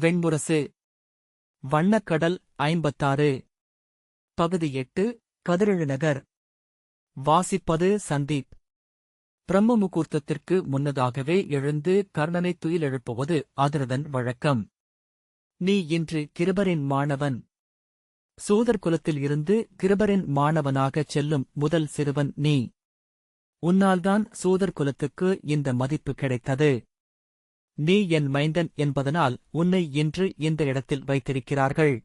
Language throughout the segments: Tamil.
வெண்முரசு வண்ணக்கடல் ஐம்பத்தாறு. பகுதி எட்டு கதிரெழுநகர் வாசிப்பது சந்தீப். பிரம்ம முகூர்த்தத்திற்கு முன்னதாகவே எழுந்து கர்ணனை துயிலெழுப்புவது அதிரதன் வழக்கம். நீ இன்று கிருபரின் மாணவன். சூதர் குலத்தில் இருந்து கிருபரின் மாணவனாகச் செல்லும் முதல் சிறுவன் நீ. உன்னால்தான் சூதர் குலத்துக்கு இந்த மதிப்பு கிடைத்தது. நீ என் மைந்தன் என்பதனால் உன்னை இன்று இந்த இடத்தில் வைத்திருக்கிறார்கள்.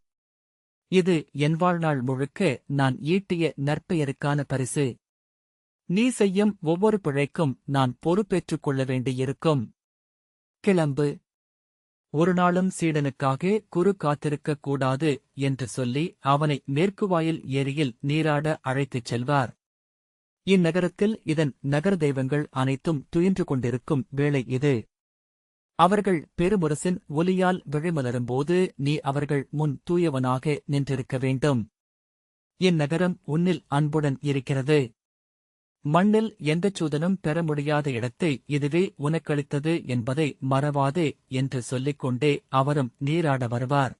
இது என் வாழ்நாள் முழுக்க நான் ஈட்டிய நற்பெயருக்கான பரிசு. நீ செய்யும் ஒவ்வொரு பிழைக்கும் நான் பொறுப்பேற்றுக் கொள்ள வேண்டியிருக்கும். கிளம்பு. ஒரு நாளும் சீடனுக்காக குரு காத்திருக்கக் கூடாது என்று சொல்லி அவனை மேற்குவாயில் ஏரியில் நீராட அழைத்துச் செல்வார். இந்நகரத்தில் இதன் நகர தெய்வங்கள் அனைத்தும் துயின்று கொண்டிருக்கும் வேளை இது. அவர்கள் பெருமுரசின் ஒலியால் விழிமலரும்போது நீ அவர்கள் முன் தூயவனாக நின்றிருக்க வேண்டும். இந்நகரம் உன்னில் அன்புடன் இருக்கிறது. மண்ணில் எந்தச் சூதனும் பெற முடியாத இடத்தை இதுவே உனக்களித்தது என்பதை மறவாதே என்று சொல்லிக்கொண்டே அவரும் நீராட வருவார்.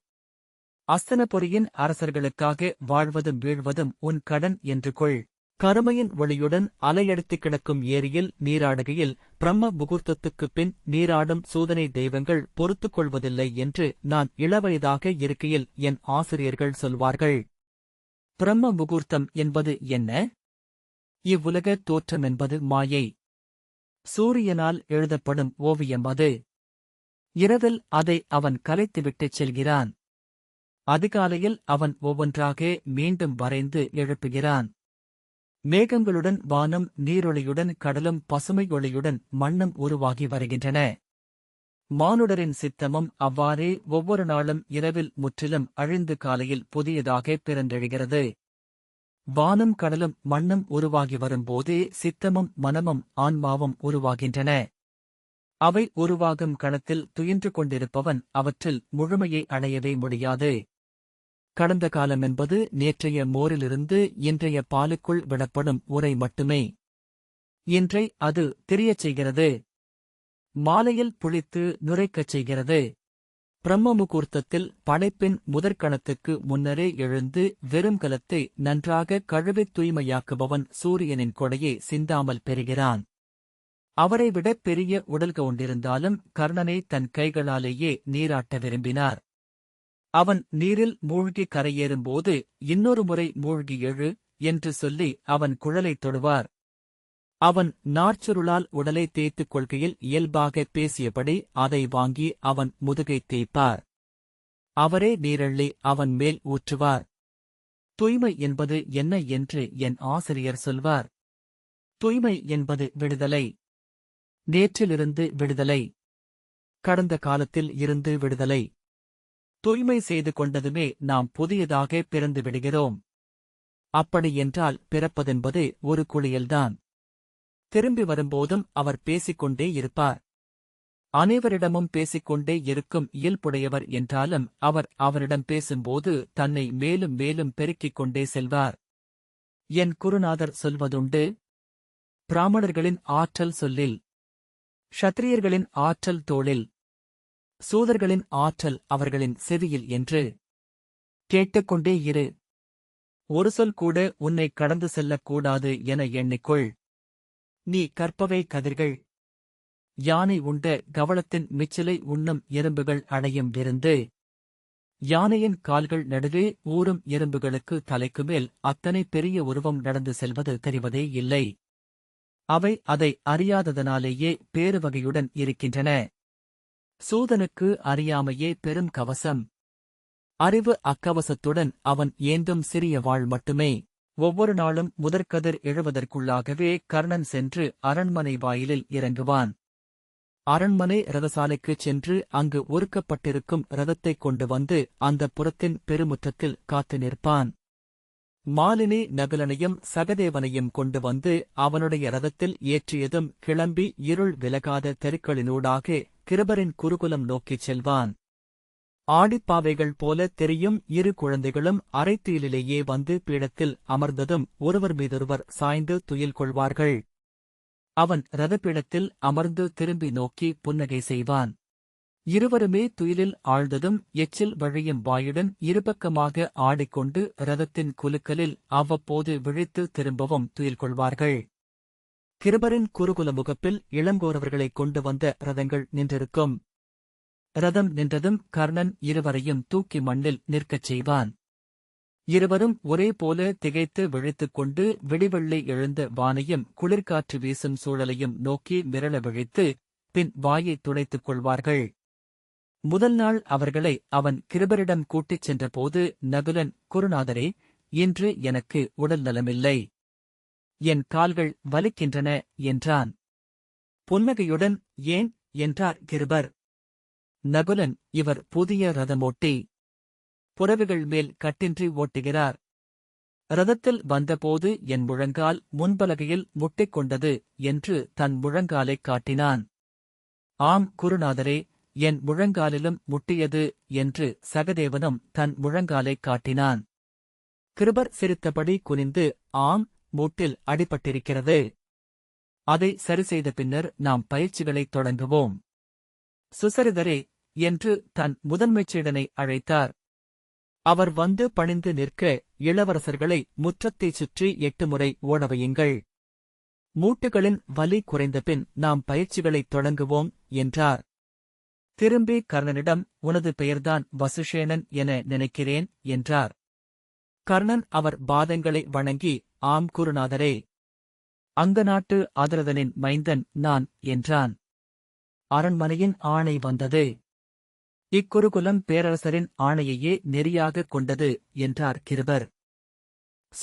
அஸ்தனபுரியின் அரசர்களுக்காக வாழ்வதும் வீழ்வதும் உன் கடன் என்று கொள். கருமையின் ஒளியுடன் அலையடித்து கிடக்கும் ஏரியில் நீராடுகையில் பிரம்ம முகூர்த்தத்துக்குப் பின் நீராடும் சூதனை தெய்வங்கள் பொறுத்துக் கொள்வதில்லை என்று நான் இளவயதாக இருக்கையில் என் ஆசிரியர்கள் சொல்வார்கள். பிரம்ம முகூர்த்தம் என்பது என்ன? இவ்வுலக தோற்றமென்பது மாயை. சூரியனால் எழுதப்படும் ஓவியம் அது. இரவில் அதை அவன் கலைத்துவிட்டுச் செல்கிறான். அதிகாலையில் அவன் ஒவ்வொன்றாக மீண்டும் வரைந்து எழுப்புகிறான். மேகங்களுடன் வானம் நீரொளியுடன் கடலும் பசுமை ஒளியுடன் மண்ணும் உருவாகி வருகின்றன. மானுடரின் சித்தமும் அவ்வாறே ஒவ்வொரு நாளும் இரவில் முற்றிலும் அழிந்து காலையில் புதியதாக பிறந்தெழுகிறது. வானம் கடலும் மண்ணும் உருவாகி வரும்போதே சித்தமும் மனமும் ஆன்மாவும் உருவாகின்றன. அவை உருவாகும் கணத்தில் துயின்று கொண்டிருப்பவன் அவற்றில் முழுமையை அடையவே முடியாது. கடந்த காலம் என்பது நேற்றைய மோரிலிருந்து இன்றைய பாலுக்குள் விடப்படும் உரை மட்டுமே. இன்றை அது தெரியச் செய்கிறது. மாலையில் புளித்து நுரைக்கச் செய்கிறது. பிரம்ம முகூர்த்தத்தில் படைப்பின் முதற்கணத்துக்கு முன்னரே எழுந்து வெறும் கலத்தை நன்றாக கழுவித் தூய்மையாக்குபவன் சூரியனின் கொடையை சிந்தாமல் பெறுகிறான். அவரைவிட பெரிய உடல் கொண்டிருந்தாலும் கர்ணனை தன் கைகளாலேயே நீராட்ட விரும்பினார். அவன் நீரில் மூழ்கி கரையேறும்போது இன்னொரு முறை மூழ்கி எழு என்று சொல்லி அவன் குழலைத் தொடுவார். அவன் நாற்சுருளால் உடலை தேய்த்துக் கொள்கையில் இயல்பாக பேசியபடி அதை வாங்கி அவன் முதுகைத் தேய்ப்பார். அவரே நீரள்ளி அவன் மேல் ஊற்றுவார். தூய்மை என்பது என்ன என்று என் ஆசிரியர் சொல்வார். தூய்மை என்பது விடுதலை. நேற்றிலிருந்து விடுதலை. கடந்த காலத்தில் இருந்து விடுதலை. தூய்மை செய்து கொண்டதுமே நாம் புதியதாக பிறந்து விடுகிறோம். அப்படியென்றால் பிறப்பதென்பது ஒரு குளியல்தான். திரும்பி வரும்போதும் அவர் பேசிக்கொண்டே இருப்பார். அனைவரிடமும் பேசிக்கொண்டே இருக்கும் இயல்புடையவர் என்றாலும் அவர் அவரிடம் பேசும்போது தன்னை மேலும் மேலும் பெருக்கிக் கொண்டே செல்வார். என் குருநாதர் சொல்வதுண்டு? பிராமணர்களின் ஆற்றல் சொல்லில். ஷத்திரியர்களின் ஆற்றல் தோளில். சூதர்களின் ஆற்றல் அவர்களின் செவியில் என்று கேட்டுக்கொண்டே இரு. ஒரு சொல் கூட உன்னை கடந்து செல்லக்கூடாது என எண்ணிக்கொள். நீ கற்பவை கதிர்கள். யானை உண்ட கவளத்தின் மிச்சிலை உண்ணும் எறும்புகள் அடையும் விருந்து. யானையின் கால்கள் நடுவே ஊறும் எறும்புகளுக்கு தலைக்கு மேல் அத்தனை பெரிய உருவம் நடந்து செல்வது தெரிவதே இல்லை. அவை அதை அறியாததனாலேயே பேருவகையுடன் இருக்கின்றன. சூதனுக்கு அறியாமையே பெரும் கவசம். அறிவு அக்கவசத்துடன் அவன் ஏந்தும் சிறிய வாழ் மட்டுமே. ஒவ்வொரு நாளும் முதற்கதிர் எழுவதற்குள்ளாகவே கர்ணன் சென்று அரண்மனை வாயிலில் இறங்குவான். அரண்மனை ரதசாலைக்குச் சென்று அங்கு ஒருக்கப்பட்டிருக்கும் ரதத்தைக் கொண்டு வந்து அந்த புறத்தின் பெருமுற்றத்தில் காத்து நிற்பான். மாலினி நகுலனையும் சகதேவனையும் கொண்டு வந்து அவனுடைய ரதத்தில் ஏற்றியதும் கிளம்பி இருள் விலகாத தெருக்களினூடாக கிருபரின் குருகுலம் நோக்கிச் செல்வான். ஆடிப்பாவைகள் போல தெரியும் இரு குழந்தைகளும் அரைத்தீலிலேயே வந்து பீடத்தில் அமர்ந்ததும் ஒருவர் மீதொருவர் சாய்ந்து துயில் கொள்வார்கள். அவன் ரதப்பீடத்தில் அமர்ந்து திரும்பி நோக்கி புன்னகை செய்வான். இருவருமே துயிலில் ஆழ்ந்ததும் எச்சில் வழியும் வாயுடன் இருபக்கமாக ஆடிக்கொண்டு ரதத்தின் குலுக்கலில் அவ்வப்போது விழித்து திரும்பவும் துயில் கொள்வார்கள். கிருபரின் குருகுல முகப்பில் இளங்கோரவர்களைக் கொண்டு வந்த ரதங்கள் நின்றிருக்கும். ரதம் நின்றதும் கர்ணன் இருவரையும் தூக்கி மண்ணில் நிற்கச் செய்வான். இருவரும் ஒரே போல திகைத்து விழித்துக் கொண்டு விடிவெள்ளை எழுந்த வானையும் குளிர்காற்று வீசும் சூழலையும் நோக்கி மிரள விழித்து பின் வாயை துடைத்துக் கொள்வார்கள். முதல் நாள் அவர்களை அவன் கிருபரிடம் கூட்டிச் சென்றபோது நகுலன் குருநாதரே இன்று எனக்கு உடல் நலமில்லை. என் கால்கள் வலிக்கின்றன என்றான். புன்னகையுடன் ஏன்? என்றார் கிருபர். நகுலன் இவர் புதிய ரதமோட்டி புறவுகள் மேல் கட்டின்றி ஓட்டுகிறார். ரதத்தில் வந்தபோது என் முழங்கால் முன்பலகையில் முட்டிக் கொண்டது என்று தன் முழங்காலைக் காட்டினான். ஆம் குருநாதரே என் முழங்காலிலும் முட்டியது என்று சகதேவனும் தன் முழங்காலைக் காட்டினான். கிருபர் சிரித்தபடி குனிந்து ஆம் மூட்டில் அடிபட்டிருக்கிறது. அதை சரிசெய்த பின்னர் நாம் பயிற்சிகளைத் தொடங்குவோம். சுசரிதரே என்று தன் முதன்மைச் சீடனை அழைத்தார். அவர் வந்து பணிந்து நிற்க இளவரசர்களை முற்றத்தைச் சுற்றி எட்டு முறை ஓடவையுங்கள் மூட்டுகளின் வலி குறைந்தபின் நாம் பயிற்சிகளைத் தொடங்குவோம் என்றார். திரும்பி கர்ணனிடம் உனது பெயர்தான் வசுஷேனன் என நினைக்கிறேன் என்றார். கர்ணன் அவர் பாதங்களை வணங்கி ஆம் குருநாதரே. அங்கநாட்டு ஆதரதனின் மைந்தன் நான் என்றான். அரண்மனையின் ஆணை வந்தது. இக்குருகுலம் பேரரசரின் ஆணையையே நெறியாகக் கொண்டது என்றார் கிருபர்.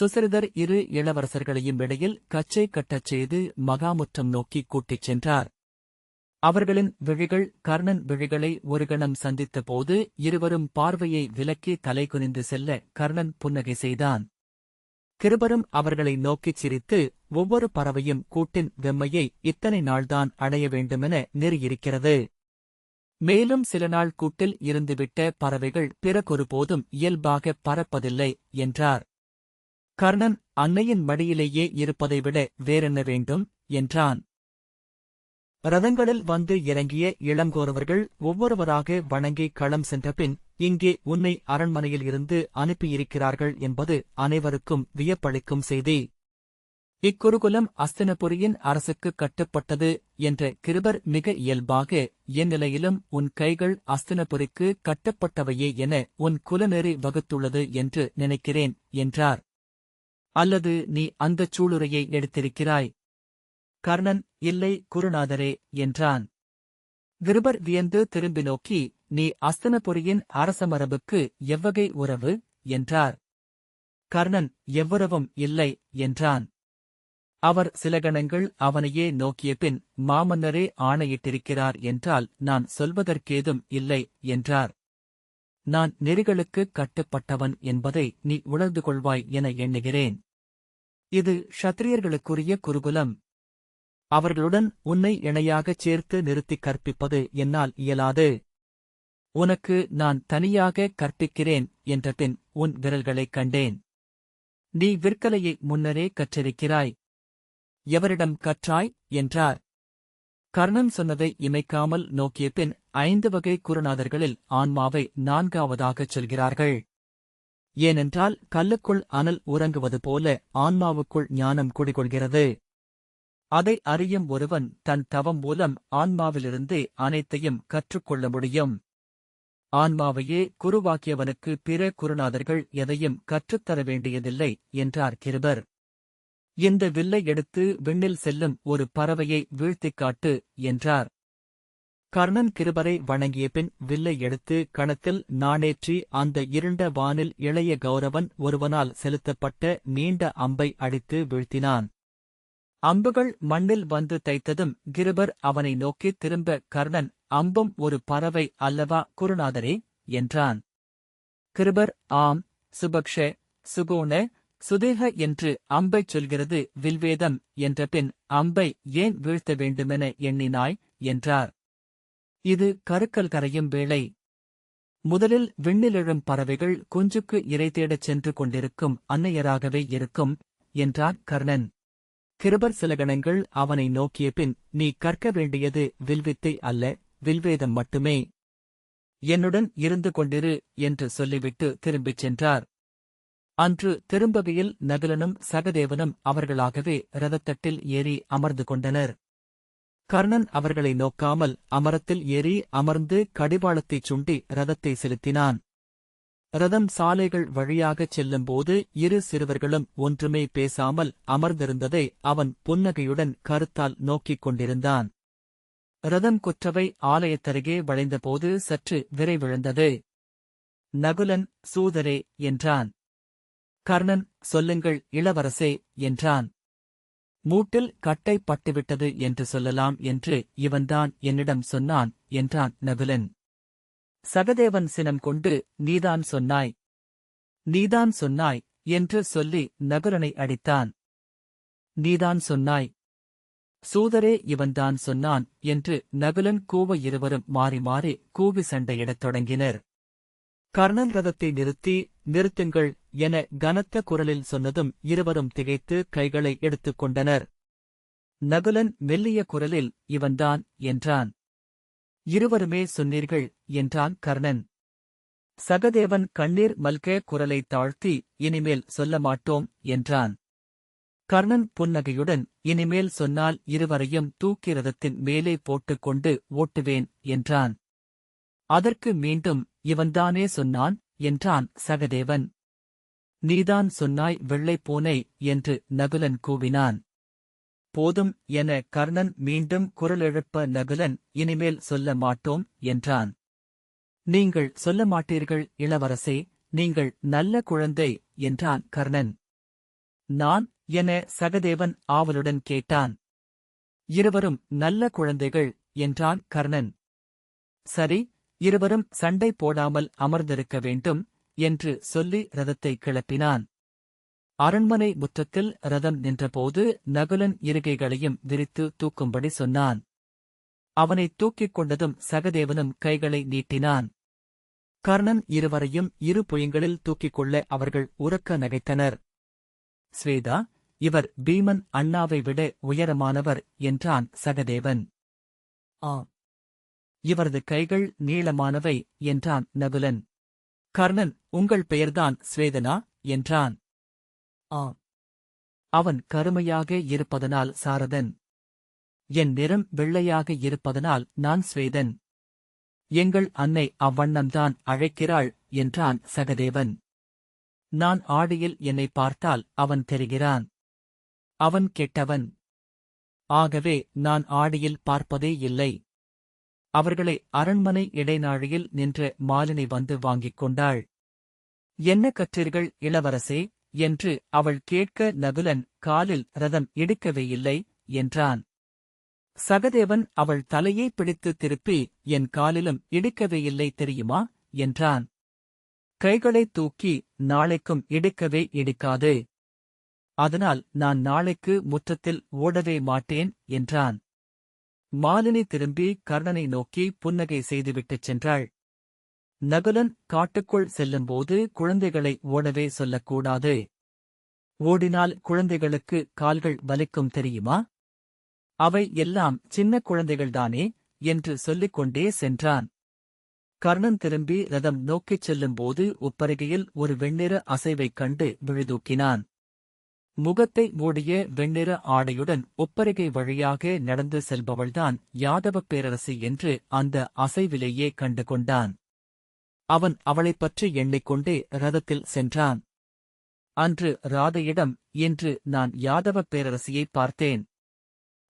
சுசரிதர் இரு இளவரசர்களையும் இடையில் கச்சை கட்டச் செய்து மகாமுற்றம் நோக்கிக் கூட்டிச் சென்றார். அவர்களின் விழிகள் கர்ணன் விழிகளை ஒரு கணம் சந்தித்தபோது இருவரும் பார்வையை விலக்கி தலைகுனிந்து செல்ல கர்ணன் புன்னகை செய்தான். கிருபரும் அவர்களை நோக்கிச் சிரித்து ஒவ்வொரு பறவையும் கூட்டின் வெம்மையை இத்தனை நாள்தான் அடைய வேண்டுமென நெறியிருக்கிறது. மேலும் சில நாள் கூட்டில் இருந்துவிட்ட பறவைகள் பிறகொருபோதும் இயல்பாக பறப்பதில்லை என்றார். கர்ணன் அன்னையின் மடியிலேயே இருப்பதை விட வேறென்ன வேண்டும்? என்றான். ரதங்களில் வந்து இறங்கிய இளங்கோரவர்கள் ஒவ்வொருவராக வணங்கி களம் சென்றபின் இங்கே உன்னை அரண்மனையில் இருந்து அனுப்பியிருக்கிறார்கள் என்பது அனைவருக்கும் வியப்பளிக்கும் செய்தி. இக்குருகுலம் அஸ்தினபுரியின் அரசுக்கு கட்டுப்பட்டது என்ற கிருபர் மிக இயல்பாக என் நிலையிலும் உன் கைகள் அஸ்தினபுரிக்கு கட்டப்பட்டவையே என உன் குலநெறி வகுத்துள்ளது என்று நினைக்கிறேன் என்றார். அல்லது நீ அந்தச் சூளுரையை எடுத்திருக்கிறாய்? கர்ணன் இல்லை குருநாதரே என்றான். கிருபர் வியந்து திரும்பி நோக்கி நீ அஸ்தனபுரியின் அரசமரபுக்கு எவ்வகை உறவு? என்றார். கர்ணன் எவ்வுறவும் இல்லை என்றான். அவர் சில கணங்கள் அவனையே நோக்கிய பின் மாமன்னரே ஆணையிட்டிருக்கிறார் என்றால் நான் சொல்வதற்கேதும் இல்லை என்றார். நான் நெறிகளுக்கு கட்டுப்பட்டவன் என்பதை நீ உணர்ந்து கொள்வாய் என எண்ணுகிறேன். இது ஷத்திரியர்களுக்குரிய குருகுலம். அவர்களுடன் உன்னை இணையாகச் சேர்த்து நிறுத்திக் கற்பிப்பது என்னால் இயலாது. உனக்கு நான் தனியாக கற்பிக்கிறேன் என்ற பின் உன் விரல்களைக் கண்டேன். நீ விற்கலையை முன்னரே கற்றிருக்கிறாய். எவரிடம் கற்றாய்? என்றார். கர்ணன் சொன்னதை இமைக்காமல் நோக்கிய பின் ஐந்து வகை குருநாதர்களில் ஆன்மாவை நான்காவதாகச் சொல்கிறார்கள். ஏனென்றால் கல்லுக்குள் அனல் உறங்குவது போல ஆன்மாவுக்குள் ஞானம் குடிகொள்கிறது. அதை அறியும் ஒருவன் தன் தவம் மூலம் ஆன்மாவிலிருந்தே அனைத்தையும் கற்றுக்கொள்ள முடியும். ஆன்மாவையே குருவாக்கியவனுக்கு பிற குருநாதர்கள் எதையும் கற்றுத்தர வேண்டியதில்லை என்றார் கிருபர். இந்த வில்லை எடுத்து விண்ணில் செல்லும் ஒரு பறவையை வீழ்த்திக் காட்டு என்றார். கர்ணன் கிருபரை வணங்கிய பின் வில்லை எடுத்து கணத்தில் நாணேற்றி அந்த இருண்ட வானில் இளைய கௌரவன் ஒருவனால் செலுத்தப்பட்ட நீண்ட அம்பை அடித்து வீழ்த்தினான். அம்புகள் மண்ணில் வந்து தைத்ததும் கிருபர் அவனை நோக்கி திரும்ப கர்ணன் அம்பும் ஒரு பறவை அல்லவா குருநாதரே? என்றான். கிருபர் ஆம் சுபக்ஷ சுகோண சுதேக என்று அம்பைச் சொல்கிறது வில்வேதம் என்ற பின் அம்பை ஏன் வீழ்த்த வேண்டுமென எண்ணினாய்? என்றார். இது கருக்கல் கரையும் வேளை. முதலில் விண்ணிலெழும் பறவைகள் குஞ்சுக்கு இறை தேடச் சென்று கொண்டிருக்கும் அன்னையராகவே இருக்கும் என்றான் கர்ணன். கிருபர் சிலகணங்கள் அவனை நோக்கிய பின் நீ கற்க வேண்டியது வில்வித்தை அல்ல வில்வேதம் மட்டுமே. என்னுடன் இருந்து கொண்டிரு என்று சொல்லிவிட்டு திரும்பிச் சென்றார். அன்று திரும்பவியில் நகுலனும் சகதேவனும் அவர்களாகவே ரதத்தட்டில் ஏறி அமர்ந்து கொண்டனர். கர்ணன் அவர்களை நோக்காமல் அமரத்தில் ஏறி அமர்ந்து கடிவாளத்தைச் சுண்டி ரதத்தை செலுத்தினான். ரதம் சாலைகள் வழியாகச் செல்லும்போது இரு சிறுவர்களும் ஒன்றுமே பேசாமல் அமர்ந்திருந்ததை அவன் புன்னகையுடன் கருத்தால் நோக்கிக் கொண்டிருந்தான். ரதம் குற்றவை ஆலயத்தருகே வளைந்தபோது சற்று விரைவிழந்தது. நகுலன் சூதரே என்றான். கர்ணன் சொல்லுங்கள் இளவரசே என்றான். மூட்டில் கட்டை பட்டுவிட்டது என்று சொல்லலாம் என்று இவன்தான் என்னிடம் சொன்னான் என்றான் நகுலன். சகதேவன் சினம் கொண்டு நீதான் சொன்னாய். நீதான் சொன்னாய் என்று சொல்லி நகுலனை அடித்தான். நீதான் சொன்னாய். சூதரே இவன்தான் சொன்னான் என்று நகுலன் கூவ இருவரும் மாறி மாறி கூவி சண்டையிடத் தொடங்கினர். கர்ணன் ரதத்தை நிறுத்தி நிறுத்துங்கள் என கனத்த குரலில் சொன்னதும் இருவரும் திகைத்து கைகளை எடுத்துக் கொண்டனர். நகுலன் மெல்லிய குரலில் இவன்தான் என்றான். இருவருமே சொன்னீர்கள் என்றான் கர்ணன். சகதேவன் கண்ணீர் மல்க குரலை தாழ்த்தி இனிமேல் சொல்ல மாட்டோம் என்றான். கர்ணன் புன்னகையுடன் இனிமேல் சொன்னால் இருவரையும் தூக்கி ரதத்தின் மேலே போட்டுக்கொண்டு ஓட்டுவேன் என்றான். அதற்கு மீண்டும் இவன்தானே சொன்னான்? என்றான் சகதேவன். நீதான் சொன்னாய் வெள்ளைப் பூனை என்று நகுலன் கூவினான். போதும் என கர்ணன் மீண்டும் குரலெழுப்ப நகுலன் இனிமேல் சொல்ல மாட்டோம் என்றான். நீங்கள் சொல்ல மாட்டீர்கள் இளவரசே நீங்கள் நல்ல குழந்தை என்றான் கர்ணன். நான் என சகதேவன் ஆவலுடன் கேட்டான். இருவரும் நல்ல குழந்தைகள் என்றான் கர்ணன். சரி இருவரும் சண்டை போடாமல் அமர்ந்திருக்க வேண்டும் என்று சொல்லி ரதத்தை கிளப்பினான். அரண்மனை முற்றத்தில் ரதம் நின்றபோது நகுலன் இருகைகளையும் விரித்து தூக்கும்படி சொன்னான். அவனை தூக்கிக் கொண்டதும் சகதேவனும் கைகளை நீட்டினான். கர்ணன் இருவரையும் இரு புயங்களில் தூக்கிக் கொள்ள அவர்கள் உறக்க நகைத்தனர். ஸ்வேதா இவர் பீமன் அண்ணாவை விட உயரமானவர் என்றான் சகதேவன். ஆ இவரது கைகள் நீளமானவை என்றான் நகுலன். கர்ணன் உங்கள் பெயர்தான் ஸ்வேதனா? என்றான். ஆ அவன் கருமையாக இருப்பதனால் சாரதன். என் நிறம் வெள்ளையாக இருப்பதனால் நான் ஸ்வேதன். எங்கள் அன்னை அவ்வண்ணம்தான் அழைக்கிறாள் என்றான் சகதேவன். நான் ஆடியில் என்னை பார்த்தால் அவன் தெரிகிறான். அவன் கெட்டவன். ஆகவே நான் ஆடியில் பார்ப்பதே இல்லை. அவர்களை அரண்மனை இடைநாழியில் நின்ற மாலினி வந்து வாங்கிக் கொண்டாள். என்ன கற்றீர்கள் இளவரசே? என்று அவள் கேட்க நகுலன் காலில் ரதம் எடுக்கவே இல்லை என்றான். சகதேவன் அவள் தலையை பிடித்து திருப்பி என் காலிலும் எடுக்கவே இல்லை தெரியுமா? என்றான். கைகளை தூக்கி நாளைக்கும் எடுக்கவே எடுக்காது. அதனால் நான் நாளைக்கு முற்றத்தில் ஓடவே மாட்டேன் என்றான். மாலினி திரும்பி கர்ணனை நோக்கி புன்னகை செய்துவிட்டுச் சென்றாள். நகுலன் காட்டுக்குள் செல்லும்போது குழந்தைகளை ஓடவே சொல்லக்கூடாது. ஓடினால் குழந்தைகளுக்கு கால்கள் வலிக்கும் தெரியுமா? அவை எல்லாம் சின்ன குழந்தைகள்தானே என்று சொல்லிக் கொண்டே சென்றான். கர்ணன் திரும்பி ரதம் நோக்கிச் செல்லும்போது உப்பருகையில் ஒரு வெண்ணிற அசைவைக் கண்டு விழுதூக்கினான். முகத்தை மூடிய வெண்ணிற ஆடையுடன் உப்பருகை வழியாக நடந்து செல்பவள்தான் யாதவப் பேரரசி என்று அந்த அசைவிலேயே கண்டு கொண்டான். அவன் அவளைப் பற்றி எண்ணிக்கொண்டே ரதத்தில் சென்றான். அன்று ராதையிடம் என்று நான் யாதவப் பேரரசியைப் பார்த்தேன்.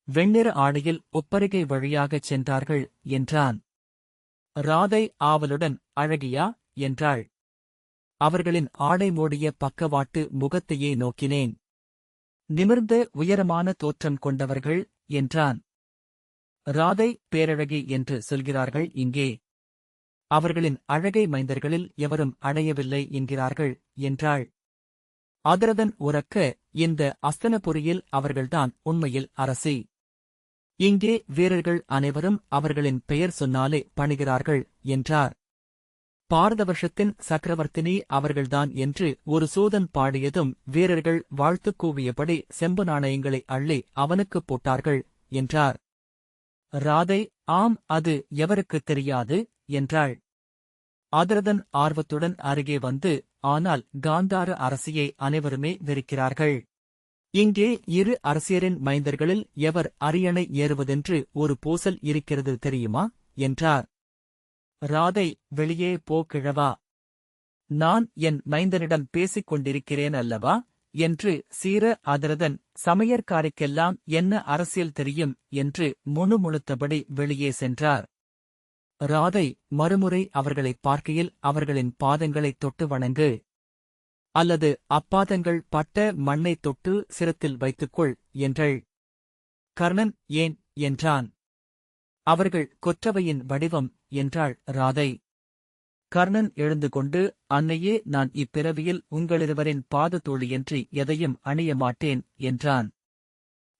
வெண்ணிற ஆடையில் ஒப்பரிகை வழியாகச் சென்றார்கள் என்றான். ராதை ஆவலுடன் அழகியா? என்றாள். அவர்களின் ஆடை மூடிய பக்கவாட்டு முகத்தையே நோக்கினேன். நிமிர்ந்த உயரமான தோற்றம் கொண்டவர்கள் என்றான். ராதை பேரழகி என்று சொல்கிறார்கள் இங்கே. அவர்களின் அழகை மைந்தர்களில் எவரும் அடையவில்லை என்கிறார்கள் என்றாள். அதரதன் உறக்க இந்த அஸ்தனபுரியில் அவர்கள்தான் உண்மையில் அரசி. இங்கே வீரர்கள் அனைவரும் அவர்களின் பெயர் சொன்னாலே பணிகிறார்கள் என்றார். பாரதவர்ஷத்தின் சக்கரவர்த்தினி அவர்கள்தான் என்று ஒரு சூதன் பாடியதும் வீரர்கள் வாழ்த்துக் கூவியபடி செம்பு நாணயங்களை அள்ளி அவனுக்குப் போட்டார்கள் என்றார். ராதை ஆம் அது எவருக்குத் தெரியாது? என்றாள். அதரதன் ஆர்வத்துடன் அருகே வந்து ஆனால் காந்தார அரசியை அனைவருமே வெறுக்கிறார்கள். இங்கே இரு அரசியரின் மைந்தர்களில் எவர் அரியணை ஏறுவதென்று ஒரு பூசல் இருக்கிறது தெரியுமா? என்றார். ராதை வெளியே போ கிழவா. நான் என் மைந்தனிடம் பேசிக் கொண்டிருக்கிறேன் அல்லவா? என்று சீர அதரதன் சமையற்காரைக்கெல்லாம் என்ன அரசியல் தெரியும்? என்று முணுமுணுத்தபடி வெளியே சென்றார். ராதை மறுமுறை அவர்களைப் பார்க்கையில் அவர்களின் பாதங்களைத் தொட்டு வணங்கு. அல்லது அப்பாதங்கள் பட்ட மண்ணைத் தொட்டு சிரத்தில் வைத்துக்கொள் என்றள். கர்ணன் ஏன் என்றான். அவர்கள் கொற்றவையின் வடிவம் என்றாள் ராதை. கர்ணன் எழுந்து கொண்டு அன்னையே நான் இப்பிறவியில் உங்களிருவரின் பாதத்தோழியன்றி எதையும் அணிய மாட்டேன் என்றான்.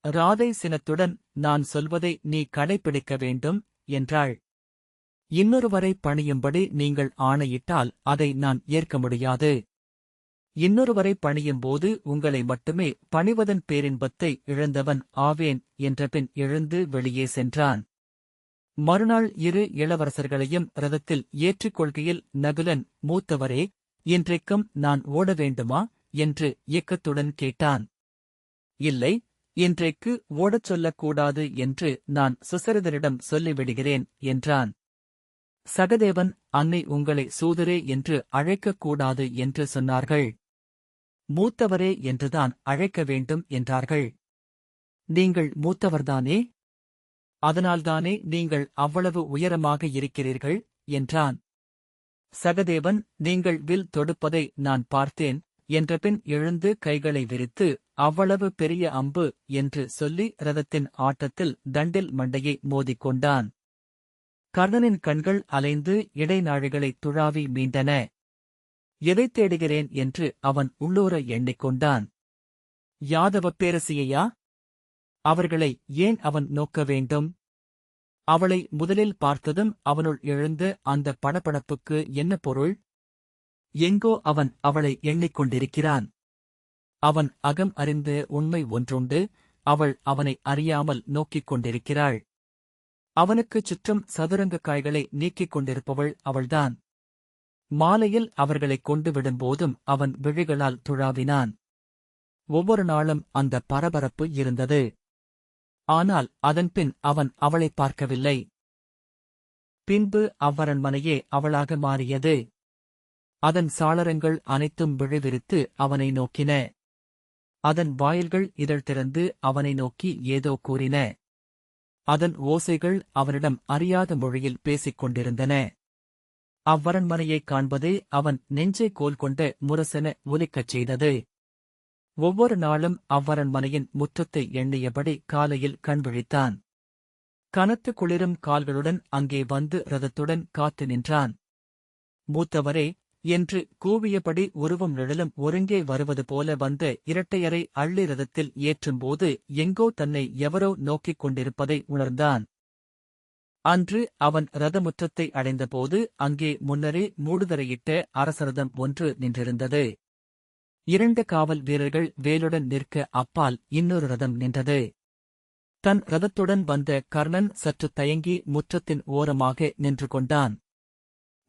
ராதை சினத்துடன் நான் சொல்வதை நீ கடைப்பிடிக்க வேண்டும் என்றாள். இன்னொருவரை பணியும்படி நீங்கள் ஆணையிட்டால் அதை நான் ஏற்க முடியாது. இன்னொருவரை பணியும்போது உங்களை மட்டுமே பணிவதன் பேரின்பத்தை இழந்தவன் ஆவேன் என்றபின் எழுந்து வெளியே சென்றான். மறுநாள் இரு இளவரசர்களையும் ரதத்தில் ஏற்றிக்கொள்கையில் நகுலன் மூத்தவரே இன்றைக்கும் நான் ஓட வேண்டுமா? என்று இயக்கத்துடன் கேட்டான். இல்லை இன்றைக்கு ஓடச் சொல்லக்கூடாது என்று நான் சுசரிதரிடம் சொல்லிவிடுகிறேன் என்றான். சகதேவன் அன்னை உங்களை சூதரே என்று அழைக்கக்கூடாது என்று சொன்னார்கள். மூத்தவரே என்றுதான் அழைக்க வேண்டும் என்றார்கள். நீங்கள் மூத்தவர்தானே? அதனால்தானே நீங்கள் அவ்வளவு உயரமாக இருக்கிறீர்கள் என்றான். சகதேவன் நீங்கள் வில் தொடுப்பதை நான் பார்த்தேன் என்றபின் எழுந்து கைகளை விரித்து அவ்வளவு பெரிய அம்பு என்று சொல்லி ரதத்தின் ஆட்டத்தில் தண்டில் மண்டையை மோதிக்கொண்டான். கர்ணனின் கண்கள் அலைந்து இடைநாழிகளைத் துழாவி மீண்டன எதைத் தேடுகிறேன்? என்று அவன் உள்ளூர எண்ணிக்கொண்டான் யாதவப் பேரசியையா அவர்களை ஏன் அவன் நோக்க வேண்டும்? அவளை முதலில் பார்த்ததும் அவனுள் எழுந்த அந்த படபடப்புக்கு என்ன பொருள்? எங்கோ அவன் அவளை எண்ணிக்கொண்டிருக்கிறான் அவன் அகம் அறிந்த உண்மை ஒன்றுண்டு அவள் அவனை அறியாமல் நோக்கிக் கொண்டிருக்கிறாள். அவனுக்குச் சுற்றும் சதுரங்கக் காய்களை நீக்கிக் கொண்டிருப்பவள் அவள்தான். மாலையில் அவர்களைக் கொண்டு விடும்போதும் அவன் விழிகளால் துழாவினான். ஒவ்வொரு நாளும் அந்த பரபரப்பு இருந்தது. ஆனால் அதன்பின் அவன் அவளைப் பார்க்கவில்லை. பின்பு அவ்வரண்மனையே அவளாக மாறியது. அதன் சாளரங்கள் அனைத்தும் விழிவிரித்து அவனை நோக்கின. அதன் வாயில்கள் இதழ் திறந்து அவனை நோக்கி ஏதோ கூறின. அதன் ஓசைகள் அவனிடம் அறியாத மொழியில் பேசிக் கொண்டிருந்தன அவ்வரண்மனையைக் காண்பதே அவன் நெஞ்சை கோல் கொண்ட முரசென ஒலிக்கச் செய்தது. ஒவ்வொரு நாளும் அவ்வரண்மனையின் முற்றத்தை எண்ணியபடி காலையில் கண்விழித்தான் கனத்து குளிரும் கால்களுடன் அங்கே வந்து ரதத்துடன் காத்து நின்றான். மூத்தவரே என்று கூவியபடி உருவம் நிழலும் ஒருங்கே வருவது போல வந்த இரட்டையரை அள்ளி ரதத்தில் ஏற்றும்போது எங்கோ தன்னை எவரோ நோக்கிக் கொண்டிருப்பதை உணர்ந்தான். அன்று அவன் ரதமுற்றத்தை அடைந்தபோது அங்கே முன்னரே மூடுதரையிட்ட அரசரதம் ஒன்று நின்றிருந்தது. இரண்டு காவல் வீரர்கள் வேலுடன் நிற்க அப்பால் இன்னொரு ரதம் நின்றது. தன் ரதத்துடன் வந்த கர்ணன் சற்று தயங்கி முற்றத்தின் ஓரமாக நின்று கொண்டான்.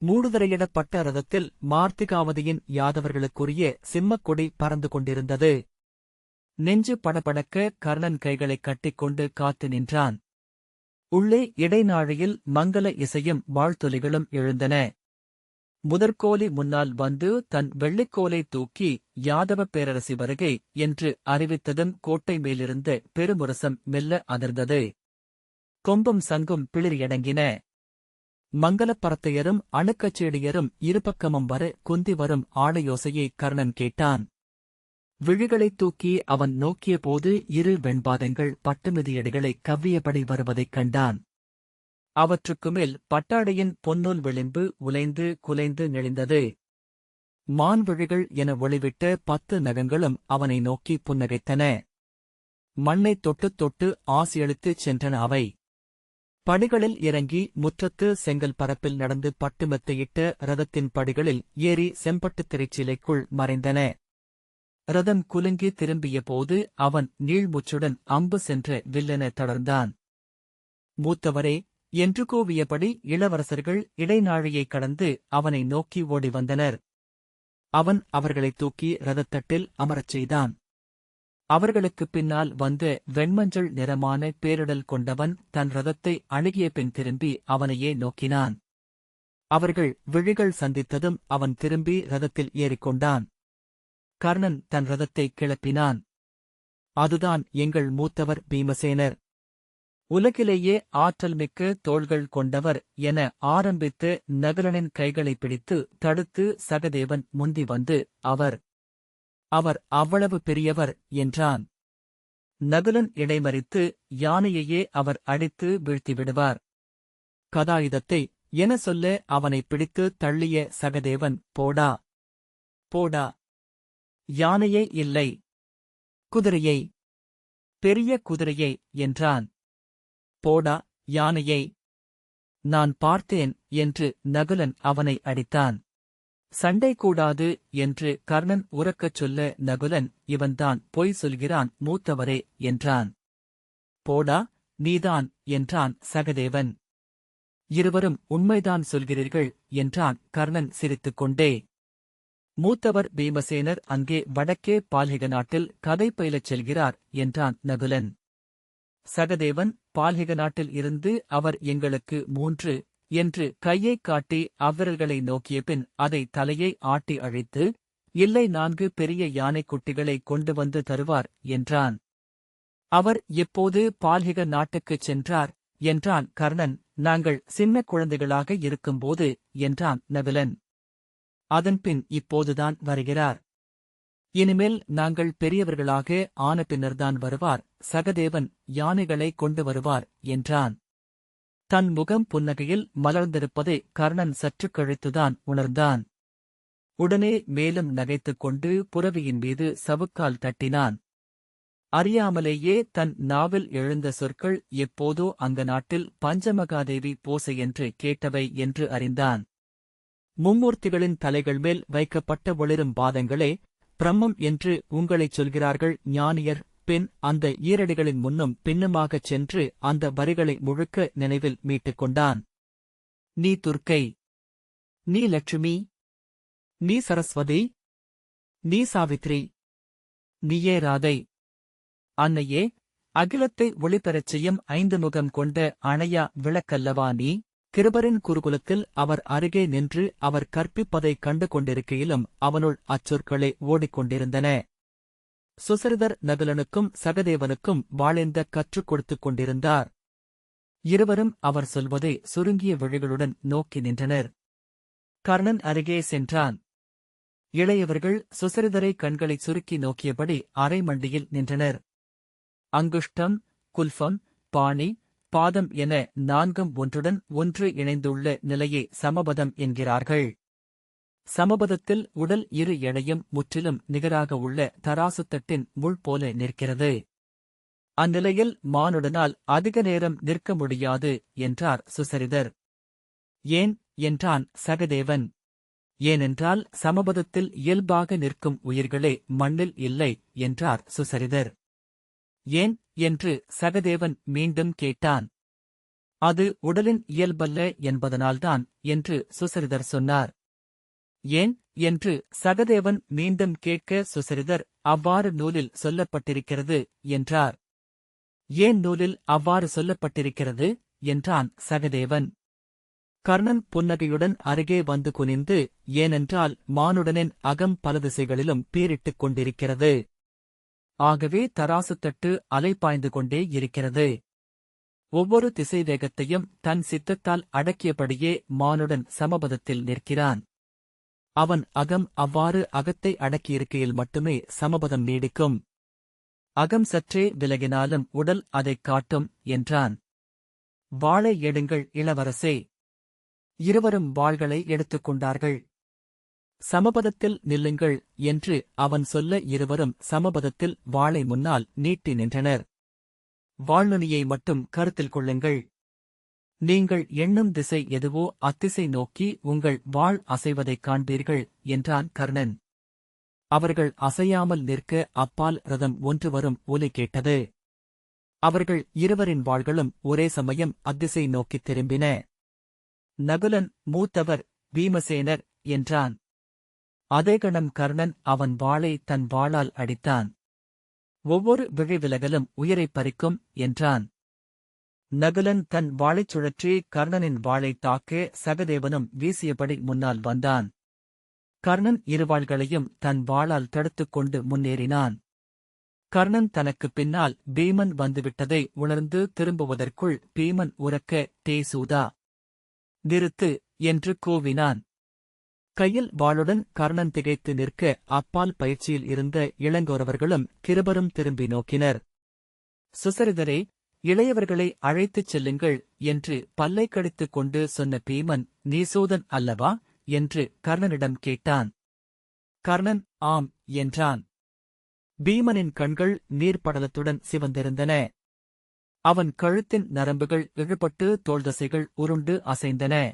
மூடுதரையிடப்பட்ட ரதத்தில் மார்த்திகாவதியின் யாதவர்களுக்குரிய சிம்மக்கொடி பறந்து கொண்டிருந்தது. நெஞ்சு படபடக்க கர்ணன் கைகளைக் கட்டிக்கொண்டு காத்து நின்றான். உள்ளே இடைநாழியில் மங்கள இசையும் வாழ்த்துளிகளும் எழுந்தன. முதற்கோலி முன்னால் வந்து தன் வெள்ளிக்கோலை தூக்கி யாதவ பேரரசி வருகை என்று அறிவித்ததும் கோட்டை மேலிருந்த பெருமுரசம் மெல்ல அதிர்ந்தது. கொம்பும் சங்கும் பிளிரியடங்கின மங்களப்பரத்தையரும் அணுக்கச்சேடியரும் இருபக்கமும் வர குந்தி வரும் ஆடையோசையை கர்ணன் கேட்டான். விழிகளைத் தூக்கி அவன் நோக்கிய போது இரு வெண்பாதங்கள் பட்டுமிதியடிகளை கவ்வியபடி வருவதைக் கண்டான். அவற்றுக்கு மேல் பட்டாடையின் பொன்னூல் விளிம்பு உலைந்து குலைந்து நெளிந்தது. மான்விழிகள் என ஒளிவிட்ட பத்து நகங்களும் அவனை நோக்கி புன்னகைத்தன. மண்ணைத் தொட்டுத் தொட்டு ஆசியளித்துச் சென்றன அவை. படிகளில் இறங்கி முற்றத்து செங்கல் பரப்பில் நடந்து பட்டுமெத்தையிட்ட ரதத்தின் படிகளில் ஏறி செம்பட்டுத் திரைச்சிலைக்குள் மறைந்தன. ரதம் குலுங்கி திரும்பிய போது அவன் நீள்முச்சுடன் அம்பு சென்ற வில்லென தொடர்ந்தான் மூத்தவரே என்று கூவியபடி இளவரசர்கள் இடைநாழியைக் கடந்து அவனை நோக்கி ஓடி வந்தனர். அவன் அவர்களைத் தூக்கி ரதத்தட்டில் அமரச் செய்தான். அவர்களுக்குப் பின்னால் வந்த வெண்மஞ்சள் நிறமான பேரிடல் கொண்டவன் தன் ரதத்தை அணுகிய பின் திரும்பி அவனையே நோக்கினான். அவர்கள் விழிகள் சந்தித்ததும் அவன் திரும்பி ரதத்தில் ஏறிக்கொண்டான். கர்ணன் தன் ரதத்தை கிளப்பினான். அதுதான் எங்கள் மூத்தவர் பீமசேனர். உலகிலேயே ஆற்றல் மிக்க தோள்கள் கொண்டவர் என ஆரம்பித்து நகுலனின் கைகளைப் பிடித்து தடுத்து சகதேவன் முந்தி வந்து அவர் அவர் அவ்வளவு பெரியவர் என்றான். நகுலன் இடைமறித்து யானையையே அவர் அடித்து வீழ்த்திவிடுவார். கதாயுதத்தை என சொல்ல அவனை பிடித்து தள்ளிய சகதேவன் போடா போடா யானையே இல்லை குதிரையை பெரிய குதிரையை என்றான். போடா யானையை நான் பார்த்தேன் என்று நகுலன் அவனை அடித்தான். சண்டை கூடாது என்று கர்ணன் உறக்கச் சொல்ல நகுலன் இவன்தான் பொய் சொல்கிறான் மூத்தவரே என்றான். போடா நீதான் என்றான் சகதேவன். இருவரும் உண்மைதான் சொல்கிறீர்கள் என்றான் கர்ணன் சிரித்துக் கொண்டே. மூத்தவர் பீமசேனர் அங்கே வடக்கே பால்ஹிக நாட்டில் கதை பயிலச் செல்கிறார் என்றான் நகுலன். சகதேவன் பால்ஹிக நாட்டில் இருந்து அவர் எங்களுக்கு மூன்று என்று கையைக் காட்டி அவ்விரல்களை நோக்கிய பின் அதை தலையை ஆட்டி அழைத்து இல்லை நான்கு பெரிய யானைக் குட்டிகளை கொண்டு வந்து தருவார் என்றான். அவர் இப்போது பால்ஹிக நாட்டுக்குச் சென்றார்? என்றான் கர்ணன். நாங்கள் சின்ன குழந்தைகளாக இருக்கும்போது என்றான் நவிலன் அதன்பின் இப்போதுதான் வருகிறார். இனிமேல் நாங்கள் பெரியவர்களாக ஆன பின்னர்தான் வருவார். சகதேவன் யானைகளை கொண்டு வருவார் என்றான். தன் முகம் புன்னகையில் மலர்ந்திருப்பதை கர்ணன் சற்று கழித்துதான் உணர்ந்தான். உடனே மேலும் நகைத்துக் கொண்டு புறவியின் மீது சவுக்கால் தட்டினான். அறியாமலேயே தன் நாவில் எழுந்த சொற்கள் எப்போதோ அந்த நாட்டில் பஞ்சமகாதேவி போசை என்று கேட்டவை என்று அறிந்தான். மும்மூர்த்திகளின் தலைகள் மேல் வைக்கப்பட்ட ஒளிரும் பாதங்களே பிரம்மம் என்று உங்களைச் சொல்கிறார்கள் ஞானியர் பின் அந்த ஈரடிகளின் முன்னும் பின்னுமாகச் சென்று அந்த வரிகளை முழுக்க நினைவில் மீட்டுக் கொண்டான் நீ துர்க்கை. நீ லட்சுமி. நீ சரஸ்வதி. நீ சாவித்ரி. நீயே ராதை. அன்னையே அகிலத்தை ஒளிபெறச் செய்யும் ஐந்து முகம் கொண்ட அணையா விளக்கல்லவா நீ? கிருபரின் குருகுலத்தில் அவர் அருகே நின்று அவர் கற்பிப்பதைக் கண்டு கொண்டிருக்கையிலும் அவனுள் அச்சொற்களே ஓடிக்கொண்டிருந்தன. சுசரிதர் நகுலனுக்கும் சகதேவனுக்கும் வாழேந்த கற்றுக் கொடுத்துக் கொண்டிருந்தார். இருவரும் அவர் சொல்வதை சுருங்கிய விழிகளுடன் நோக்கி நின்றனர். கர்ணன் அருகே சென்றான். இளையவர்கள் சுசரிதரை கண்களைச் சுருக்கி நோக்கியபடி அரைமண்டியில் நின்றனர். அங்குஷ்டம் குல்ஃபம் பாணி பாதம் என நான்கும் ஒன்றுடன் ஒன்று இணைந்துள்ள நிலையை சமபதம் என்கிறார்கள். சமபதத்தில் உடல் இரு எடையும் முற்றிலும் நிகராக உள்ள தராசுத்தட்டின் முள் போல நிற்கிறது. அந்நிலையில் மானுடனால் அதிக நேரம் நிற்க முடியாது என்றார் சுசரிதர். ஏன்? என்றான் சகதேவன். ஏனென்றால் சமபதத்தில் இயல்பாக நிற்கும் உயிர்களே மண்ணில் இல்லை என்றார் சுசரிதர். ஏன்? என்று சகதேவன் மீண்டும் கேட்டான். அது உடலின் இயல்பல்ல என்பதனால்தான் என்று சுசரிதர் சொன்னார். ஏன்? என்று சகதேவன் மீண்டும் கேட்க சுசரிதர் அவ்வாறு நூலில் சொல்லப்பட்டிருக்கிறது என்றார். ஏன் நூலில் அவ்வாறு சொல்லப்பட்டிருக்கிறது? என்றான் சகதேவன். கர்ணன் புன்னகையுடன் அருகே வந்து குனிந்து ஏனென்றால் மானுடனின் அகம் பல திசைகளிலும் பீரிட்டுக் கொண்டிருக்கிறது. ஆகவே தராசுத்தட்டு அலைபாய்ந்து கொண்டே இருக்கிறது. ஒவ்வொரு திசை வேகத்தையும் தன் சித்தத்தால் அடக்கியபடியே மானுடன் சமபதத்தில் நிற்கிறான். அவன் அகம் அவ்வாறு அகத்தை அடக்கியிருக்கையில் மட்டுமே சமபதம் நீடிக்கும். அகம் சற்றே விலகினாலும் உடல் அதைக் காட்டும் என்றான். வாளை எடுங்கள் இளவரசே. இருவரும் வாள்களை எடுத்துக்கொண்டார்கள் சமபதத்தில் நில்லுங்கள் என்று அவன் சொல்ல இருவரும் சமபதத்தில் வாளை முன்னால் நீட்டி நின்றனர். வாழ்நுனியை மட்டும் கருத்தில் கொள்ளுங்கள். நீங்கள் எண்ணும் திசை எதுவோ அத்திசை நோக்கி உங்கள் வாழ் அசைவதைக் காண்பீர்கள் என்றான் கர்ணன். அவர்கள் அசையாமல் நிற்க அப்பால் ரதம் ஒன்று வரும் ஒலி கேட்டது. அவர்கள் இருவரின் வாள்களும் ஒரே சமயம் அத்திசை நோக்கித் திரும்பின. நகுலன் மூத்தவர் பீமசேனர் என்றான். அதே கணம் கர்ணன் அவன் வாளை தன் வாளால் அடித்தான். ஒவ்வொரு விழைவிலகலும் உயிரைப் பறிக்கும் என்றான். நகுலன் தன் வாளைச் சுழற்றி கர்ணனின் வாளைத் தாக்க சகதேவனும் வீசியபடி முன்னால் வந்தான். கர்ணன் இருவாள்களையும் தன் வாளால் தடுத்துக் கொண்டு முன்னேறினான். கர்ணன் தனக்குப் பின்னால் பீமன் வந்துவிட்டதை உணர்ந்து திரும்புவதற்குள் பீமன் உறக்க தேசூதா நிறுத்து! என்று கூவினான். கையில் வாளுடன் கர்ணன் திகைத்து நிற்க அப்பால் பயிற்சியில் இருந்த இளங்கோரவர்களும் கிருபரும் திரும்பி நோக்கினர். சுசரிதரே இளையவர்களை அழைத்துச் செல்லுங்கள் என்று பல்லை கடித்துக் கொண்டு சொன்ன பீமன் நீசோதன் அல்லவா? என்று கர்ணனிடம் கேட்டான். கர்ணன் ஆம் என்றான். பீமனின் கண்கள் நீர்ப்படலத்துடன் சிவந்திருந்தன. அவன் கழுத்தின் நரம்புகள் இழுபட்டு தோள்தசைகள் உருண்டு அசைந்தன.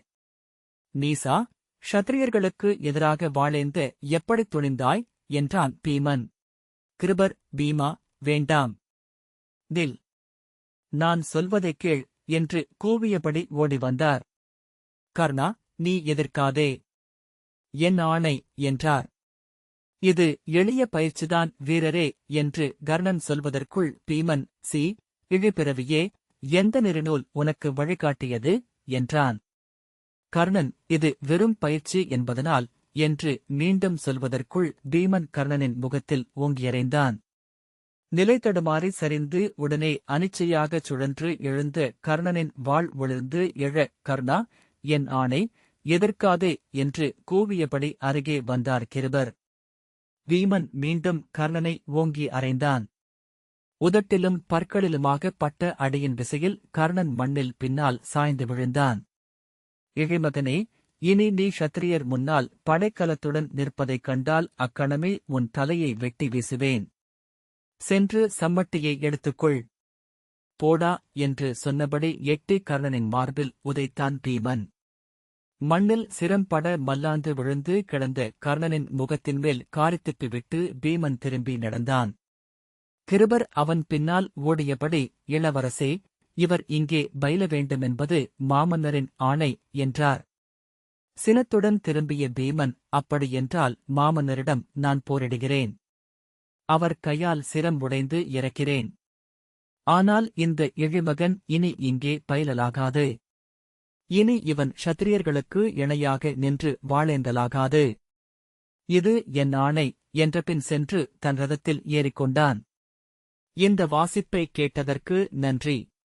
நீசா ஷத்திரியர்களுக்கு எதிராக வாழேந்த எப்படித் துணிந்தாய்? என்றான் பீமன். கிருபர் பீமா வேண்டாம். நில் நான் சொல்வதைக் கேள் என்று கூவியபடி ஓடி வந்தார் கர்ணா நீ எதிர்க்காதே. என் ஆணை என்றார். இது எளிய பயிற்சிதான் வீரரே என்று கர்ணன் சொல்வதற்குள் பீமன் சி இழிபிறவியே எந்த நெறிநூல் உனக்கு வழிகாட்டியது? என்றான். கர்ணன் இது வெறும் பயிற்சி என்பதனால் என்று மீண்டும் சொல்வதற்குள் பீமன் கர்ணனின் முகத்தில் ஓங்கியறைந்தான். நிலைதடுமாறி சரிந்து உடனே அனிச்சையாகச் சுழன்று எழுந்த கர்ணனின் வாள் ஒளிர்ந்து எழ கர்ணா என் ஆணை எதிர்க்காதே என்று கூவியபடி அருகே வந்தார் கிருபர். வீமன் மீண்டும் கர்ணனை ஓங்கி அறைந்தான். உதட்டிலும் பற்களிலுமாக பட்ட அடியின் விசையில் கர்ணன் மண்ணில் பின்னால் சாய்ந்து விழுந்தான். இழிமகனே இனி நீ ஷத்திரியர் முன்னால் படைக்கலத்துடன் நிற்பதைக் கண்டால் அக்கணமே உன் தலையை வெட்டி வீசுவேன். சென்று சம்மட்டியை எடுத்துக்கொள். போடா என்று சொன்னபடி எட்டி கர்ணனின் மார்பில் உதைத்தான் பீமன். மண்ணில் சிரம்பட மல்லாந்து விழுந்து கிடந்த கர்ணனின் முகத்தின் மேல் காரித்துப்பி விட்டு பீமன் திரும்பி நடந்தான். கிருபர் அவன் பின்னால் ஓடியபடி இளவரசே இவர் இங்கே பயில வேண்டுமென்பது மாமன்னரின் ஆணை என்றார். சினத்துடன் திரும்பிய பீமன் அப்படியென்றால் மாமன்னரிடம் நான் போரிடுகிறேன். அவர் கையால் சிரம் உடைந்து இறக்கிறேன். ஆனால் இந்த இழிமகன் இனி இங்கே பயிலலாகாது. இனி இவன் ஷத்திரியர்களுக்கு இணையாக நின்று வாழேந்தலாகாது. இது என் ஆணை என்றபின் சென்று தன் ரதத்தில் ஏறிக்கொண்டான். இந்த வாசிப்பை கேட்டதற்கு நன்றி.